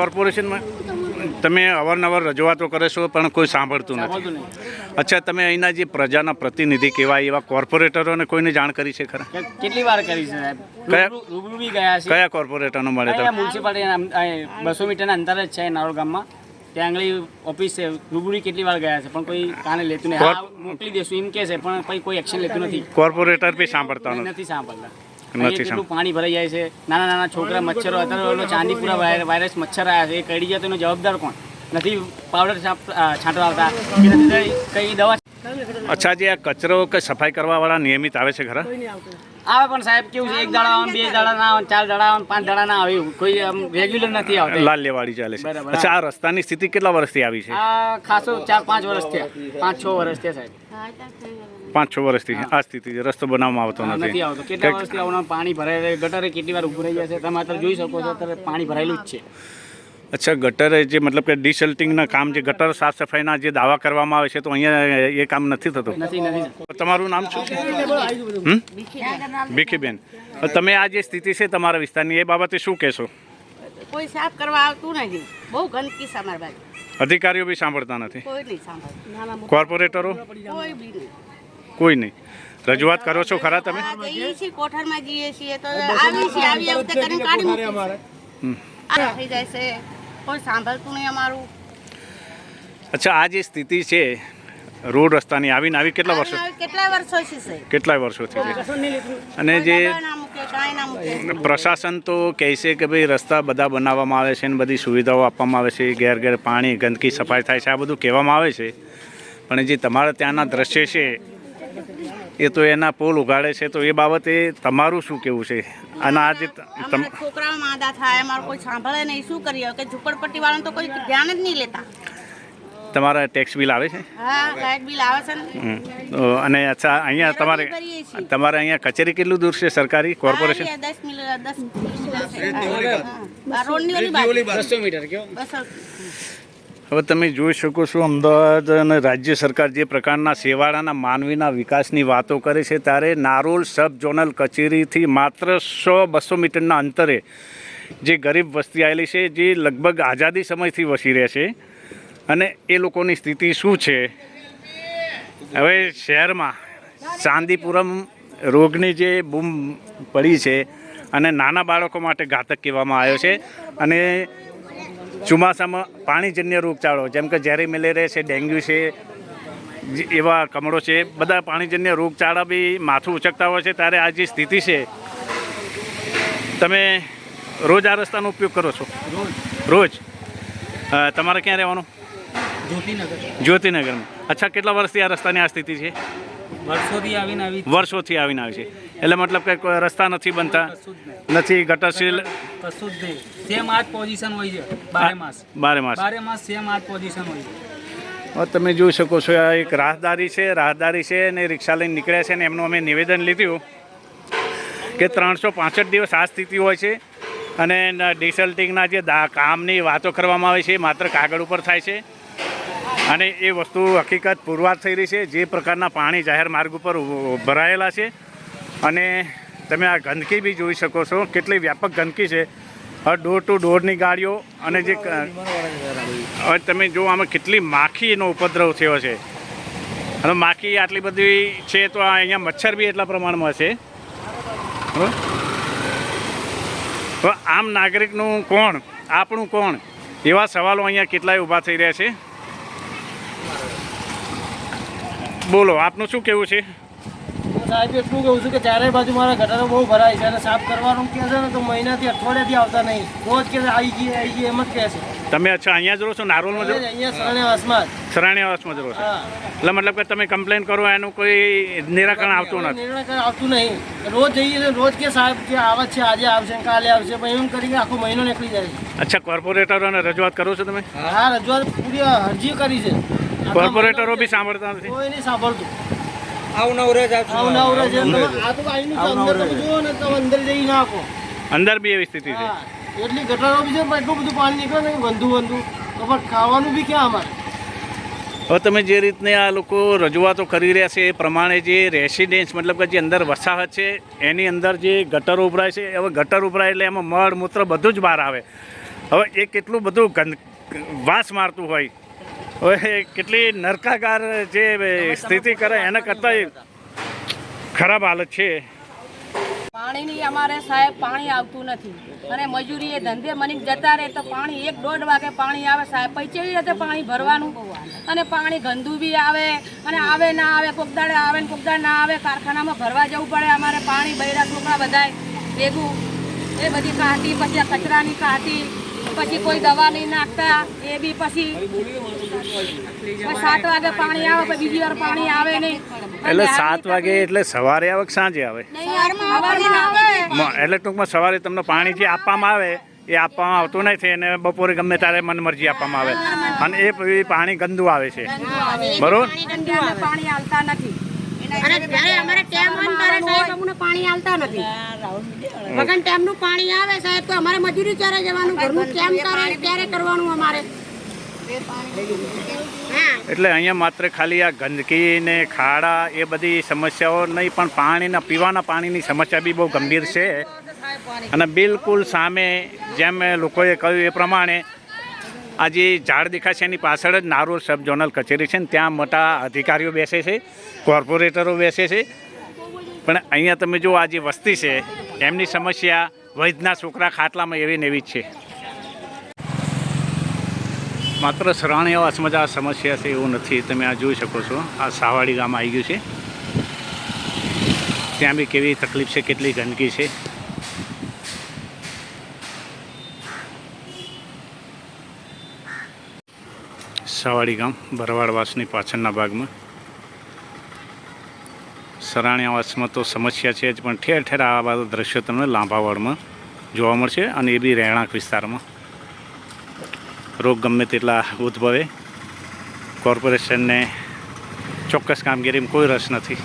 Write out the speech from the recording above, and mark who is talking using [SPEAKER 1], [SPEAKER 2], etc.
[SPEAKER 1] કોર્પોરેશનમાં? તમે અવારનવાર રજૂઆતો કરો છો પણ કોઈ સાંભળતું નથી. અચ્છા તમે અહીંના જે પ્રજાના પ્રતિનિધિ કહેવાય એવા કોર્પોરેટરોને કોઈને જાણ કરી છે ખરા?
[SPEAKER 2] કેટલી વાર કરી છે સાહેબ?
[SPEAKER 1] કયા-
[SPEAKER 2] ગયા છે.
[SPEAKER 1] કયા કોર્પોરેટરનો મળે તો?
[SPEAKER 2] મ્યુનિસિપાલિટી બસો મીટરના અંતરે જ છે નારોલ ગામમાં. ત્યાં આગળ ઓફિસ છે. રૂબરૂ કેટલી વાર ગયા છે પણ કોઈ કાને લેતું નહીં. મોકલી દેશું એમ કે છે પણ કોઈ એક્શન લેતું નથી.
[SPEAKER 1] કોર્પોરેટર બી સાંભળતા નથી
[SPEAKER 2] સાંભળતા.
[SPEAKER 1] નથી
[SPEAKER 2] કેટલું પાણી ભરાઈ જાય છે? નાના નાના છોકરા મચ્છરો અત્યારે ચાંદીપુરા વાયર- વાયરસ મચ્છર આવ્યા છે. એ કઈ જાય તો એનો જવાબદાર કોણ? નથી પાવડર છાંટવા આવતા કે નથી કઈ દવા
[SPEAKER 1] અચ્છા જે આ કચરો કે સફાઈ કરવાવાળા નિયમિત આવે છે ખરા?
[SPEAKER 2] આવે પણ સાહેબ કેવું છે? એક દાડા આવે બે દાડા ના આવે ચાર દાડા આવે પાંચ દાડા ના આવે. કોઈ રેગ્યુલર નથી આવતા.
[SPEAKER 1] લાલ લેવાડી ચાલે છે. અચ્છા આ રસ્તાની સ્થિતિ કેટલા વર્ષથી આવી છે?
[SPEAKER 2] આ ખાસો ચાર પાંચ વર્ષ થયા. પાંચ છ વર્ષ થયા સાહેબ.
[SPEAKER 1] પાંચ છ વર્ષથી આ સ્થિતિ છે. રસ્તો બનાવવામાં આવતો
[SPEAKER 2] નથી. આવતો. કેટલા વર્ષથી આવવાનું પાણી ભરાય ગટરે કેટલી વાર ઉભું રહી જાય છે? તમે અત્યારે જોઈ શકો છો અત્યારે પાણી ભરાયેલું જ છે.
[SPEAKER 1] અચ્છા ગટર જે મતલબ કે ડિસલ્ટિંગના કામ જે ગટર સાફ સફાઈના જે દાવા કરવામાં આવે છે તો અહીંયા એ કામ નથી થતું? તમારું નામ શું? ભીખીબેન. હવે તમે આ જે સ્થિતિ છે તમારા વિસ્તારની એ બાબતે શું કહેશો?
[SPEAKER 3] કોઈ સાફ કરવા આવતું નથી. બહુ ગંદકી છે અમારી બાજુ.
[SPEAKER 1] અધિકારીઓ બી સાંભળતા નથી?
[SPEAKER 3] કોઈ નહીં સાંભળતું.
[SPEAKER 1] કોર્પોરેટરો?
[SPEAKER 3] કોઈ બી નહીં.
[SPEAKER 1] કોઈ નહીં રજૂઆત કરો છો ખરા તમે
[SPEAKER 3] આ જઈએ છીએ કોઠારમાં જઈએ છીએ તો આવી છીએ આવી આવતે કરીને કાઢી મૂકીએ
[SPEAKER 1] હમ.
[SPEAKER 3] થઈ જાય છે કોઈ સાંભળતું નહીં અમારું
[SPEAKER 1] અચ્છા આ જે સ્થિતિ છે રોડ રસ્તાની આવીને આવી કેટલા વર્ષો
[SPEAKER 3] કેટલા છે?
[SPEAKER 1] કેટલાય વર્ષોથી છે અને જે
[SPEAKER 3] ના ના
[SPEAKER 1] પ્રશાસન તો કહે છે કે ભાઈ રસ્તા બધા બનાવવામાં આવે છે અને બધી સુવિધાઓ આપવામાં આવે છે ઘેર ઘેર પાણી ગંદકી સફાઈ થાય છે આ બધું કહેવામાં આવે છે પણ જે તમારા ત્યાંના દ્રશ્ય છે એ તો એના પોલ ઉગાડે છે તો એ બાબતે તમારું શું કેવું છે? અને
[SPEAKER 3] આજે છોકરાઓ માંદા થાય અમારું કોઈ સાંભળે નહીં શું કરીએ? કે ઝુંપડપટ્ટી વાળાને તો કોઈ ધ્યાન જ નહીં લેતા.
[SPEAKER 1] તમારા ટેક્સ બિલ આવે છે?
[SPEAKER 3] હા લાઇટ બિલ આવે છે ને.
[SPEAKER 1] અને અચ્છા અહીંયા તમારે તમારે અહીંયા કચેરી કેટલું દૂર છે સરકારી કોર્પોરેશન?
[SPEAKER 3] મિનિટ રોડની ઓલી બાજુ.
[SPEAKER 2] મીટર કયો
[SPEAKER 1] હવે તમે જોઈ શકો છો અમદાવાદ અને રાજ્ય સરકાર જે પ્રકારના સેવાળાના માનવીના વિકાસની વાતો કરે છે, ત્યારે નારોલ સબ ઝોનલ કચેરીથી માત્ર સો બસો મીટરના અંતરે જે ગરીબ વસ્તી આવેલી છે, જે લગભગ આઝાદી સમયથી વસી રહે છે અને એ લોકોની સ્થિતિ શું છે? હવે શહેરમાં ચાંદીપુરમ રોગની જે બૂમ પડી છે અને નાના બાળકો માટે ઘાતક કહેવામાં આવ્યો છે અને ચોમાસામાં પાણીજન્ય રોગચાળો જેમ કે ઝેરી મેલેરિયા છે ડેન્ગ્યુ છે એવા કમળો છે બધા પાણીજન્ય રોગચાળા બી માથું ઉચકતા હોય છે. ત્યારે આ જે સ્થિતિ છે તમે રોજ આ રસ્તાનો ઉપયોગ કરો છો? રોજ. તમારે ક્યાં રહેવાનું?
[SPEAKER 2] જ્યોતિનગર.
[SPEAKER 1] જ્યોતિનગરમાં. અચ્છા કેટલા વર્ષથી આ રસ્તાની આ સ્થિતિ છે?
[SPEAKER 2] વર્ષોથી આવીને આવી
[SPEAKER 1] વર્ષોથી આવીને આવી છે. એટલે મતલબ કે કોઈ રસ્તા નથી બનતા નથી ગટરશીલ
[SPEAKER 4] કશું જ નહીં. સેમ આ જ પોઝિશન હોય છે બારે માસ.
[SPEAKER 1] બારે માસ.
[SPEAKER 4] બારે માસ સેમ આ જ પોઝિશન હોય છે.
[SPEAKER 1] તમે જોઈ શકો છો આ એક રાહદારી છે. રાહદારી છે અને રિક્ષા લઈને નીકળ્યા છે ને એમનું અમે નિવેદન લીધું કે ત્રણસો પાસઠ દિવસ આ સ્થિતિ હોય છે અને ડિસલ્ટિંગના જે કામની વાતો કરવામાં આવે છે માત્ર કાગળ ઉપર થાય છે. અને એ વસ્તુ હકીકત પુરવાર થઈ રહી છે. જે પ્રકારના પાણી જાહેર માર્ગ ઉપર ભરાયેલા છે. અને તમે આ ગંદકી બી જોઈ શકો છો. કેટલી વ્યાપક ગંદકી છે. ડોર ટુ ડોરની ગાડીઓ અને જે હવે તમે જો આમાં કેટલી માખીનો ઉપદ્રવ થયો છે. અને માખી આટલી બધી છે તો અહીંયા મચ્છર બી એટલા પ્રમાણમાં છે. આમ નાગરિકનું કોણ? આપણું કોણ? એવા સવાલો અહીંયા કેટલાય ઊભા થઈ રહ્યા છે. બોલો આપનું શું કેવું છે?
[SPEAKER 5] સાહેબ એટલું કહું છું કે ચારે બાજુ મારા ગટરો બહુ ભરાય છે અને સાફ કરવાનું કહે છે ને તો મહિનાથી અઠવાડિયાથી આવતા નહીં. રોજ કે આવી ગઈ આવી ગઈ એમ જ કહે છે.
[SPEAKER 1] તમે અચ્છા અહીંયા જ રહો છો નારોલમાં જ
[SPEAKER 5] અહીંયા સરણે વાસમાં જ
[SPEAKER 1] રહો છો?
[SPEAKER 5] હા.
[SPEAKER 1] એટલે મતલબ કે તમે કમ્પ્લેન કરો એનું કોઈ નિરાકરણ આવતું નથી?
[SPEAKER 5] નિરાકરણ આવતું નહીં. રોજ જઈએ છે રોજ કે સાહેબ કે આવે છે આજે આવશે કાલે આવશે પણ એમ કરીને આખો મહિનો નીકળી જાય છે.
[SPEAKER 1] અચ્છા કોર્પોરેટરોને રજૂઆત કરો છો તમે?
[SPEAKER 5] હા રજૂઆત પૂરી અરજી કરી છે.
[SPEAKER 1] કોર્પોરેટરો બી સાંભળતા નથી.
[SPEAKER 5] કોઈ નહીં સાંભળતું.
[SPEAKER 4] આવું નવરે જ
[SPEAKER 5] આવું ના આવડે આ તો આવીને તો અંદર તમે જુઓ ને તમે અંદર જઈ નાખો.
[SPEAKER 1] અંદર બી એવી સ્થિતિ છે.
[SPEAKER 5] એટલી ગટરો બી છે પણ એટલું બધું પાણી નીકળે ને ગંદુ ગંદુ. તો પણ ખાવાનું બી ક્યાં અમારે?
[SPEAKER 1] હવે તમે જે રીતને આ લોકો રજૂઆતો કરી રહ્યા છે એ પ્રમાણે જે રેસિડેન્સ મતલબ કે જે અંદર વસાહત છે એની અંદર જે ગટર ઉભરાય છે હવે ગટર ઉભરાય એટલે એમાં મળ મૂત્ર બધું જ બહાર આવે. હવે એ કેટલું બધું ગંદ વાસ મારતું હોય હવે કેટલી નરકાગાર જે સ્થિતિ કરે, એના કરતાં ખરાબ હાલત છે.
[SPEAKER 6] પાણીની અમારે સાહેબ પાણી આવતું નથી. અને મજૂરી એ ધંધે મની જતા રહે તો પાણી એક દોઢ વાગે પાણી આવે સાહેબ. પછી કેવી રીતે પાણી ભરવાનું. અને પાણી ગંદુ બી આવે, અને આવે ના આવે, કોક દાડે આવે ને કોક દાડે ના આવે, કારખાનામાં ભરવા જવું પડે અમારે પાણી બૈરા છોકરા બધાય ભેગું. એ બધી કાઢી પછી કચરાની કાઢી પછી કોઈ દવા નહીં નાખતા એ બી પછી સાત વાગે પાણી આવે પછી બીજી વાર પાણી આવે નહીં.
[SPEAKER 1] એટલે સાત વાગે એટલે સવારે આવે કે સાંજે આવે? એટલે ટૂંકમાં સવારે તમને પાણી જે આપવામાં આવે એ આપવામાં આવતું નથી અને બપોરે ગમે ત્યારે મનમરજી આપવામાં આવે. અને એ પાણી ગંદુ આવે છે. બરોબર?
[SPEAKER 6] પાણી આલતા નથી
[SPEAKER 3] અને ત્યારે અમારે ટેમ હોય ત્યારે સાહેબ અમને પાણી આલતા નથી. વગર ટેમનું પાણી આવે સાહેબ તો અમારે મજૂરી ક્યારે જવાનું? ઘરનું ટેમ કરે ત્યારે કરવાનું અમારે?
[SPEAKER 1] એટલે અહીંયા માત્ર ખાલી આ ગંદકી ને ખાડા એ બધી સમસ્યાઓ નહીં પણ પાણીના પીવાના પાણીની સમસ્યા બી બહુ ગંભીર છે. અને બિલકુલ સામે જેમ લોકોએ કહ્યું એ પ્રમાણે આ જે ઝાડ દેખાશે એની પાછળ જ નારોલ સબ ઝોનલ કચેરી છે ને ત્યાં મોટા અધિકારીઓ બેસે છે, કોર્પોરેટરો બેસે છે. પણ અહીંયા તમે જો આ જે વસ્તી છે, એમની સમસ્યા વૈદના છોકરા ખાટલામાં એવી ને એવી જ છે. માત્ર સરાણી આવાસમાં જ આ સમસ્યા છે એવું નથી, તમે આ જોઈ શકો છો. આ સાવાડી ગામ આવી ગયું છે. ત્યાં બી કેવી તકલીફ છે, કેટલી ગંદકી છે. સાવાડી ગામ ભરવાડવાસની પાછળના ભાગમાં. સરાણીયાવાસમાં તો સમસ્યા છે જ, પણ ઠેર ઠેર આ બધા દ્રશ્યો તમને લાંબાવાડમાં જોવા મળશે અને એ બી રહેણાંક વિસ્તારમાં. રોગ ગમે તેટલા ઉદ્ભવે, કોર્પોરેશનને ચોક્કસ કામગીરીમાં કોઈ રસ નથી.